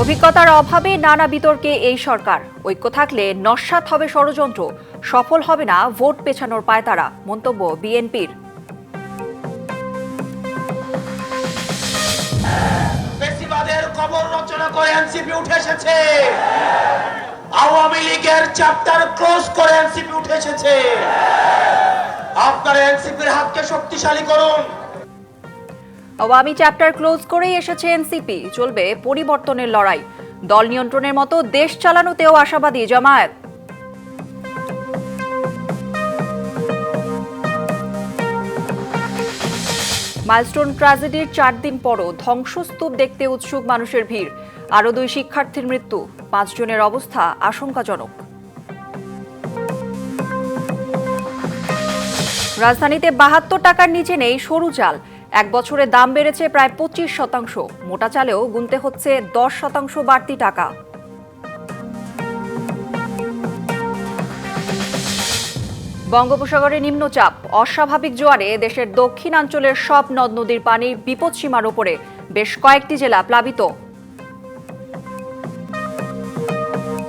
অভিজ্ঞতার অভাবে নানা বিতর্কে এই সরকার। ঐক্য থাকলে নস্বাত হবে ষড়যন্ত্র, সফল হবে না ভোট পেছানোর পায়তারা, মন্তব্য বিএনপির। আওয়ামী লীগের চ্যাপ্টার ক্লোজ করে এনসিপি উঠে এসেছে। আপনারা এনসিপির হাতকে শক্তিশালী করুন। আওয়ামী চ্যাপ্টার ক্লোজ করেই এসেছে এনসিপি। চলবে পরিবর্তনের লড়াই। দল নিয়ন্ত্রণের মতো দেশ চালানোতেও আশাবাদী জামায়াত। মাইলস্টোন ট্র্যাজেডির চার দিন পরও ধ্বংসস্তূপ দেখতে উৎসুক মানুষের ভিড়। আরও দুই শিক্ষার্থীর মৃত্যু। পাঁচজনের অবস্থা আশঙ্কাজনক। রাজধানীতে বাহাত্তর টাকার নিচে নেই সরু চাল। এক বছরে দাম বেড়েছে প্রায় পঁচিশ শতাংশ। মোটা চালেও গুনতে হচ্ছে দশ শতাংশ বাড়তি টাকা। বঙ্গোপসাগরে নিম্নচাপ, অস্বাভাবিক জোয়ারে দেশের দক্ষিণাঞ্চলের সব নদ নদীর পানি বিপদসীমার ওপরে বেশ কয়েকটি জেলা প্লাবিত।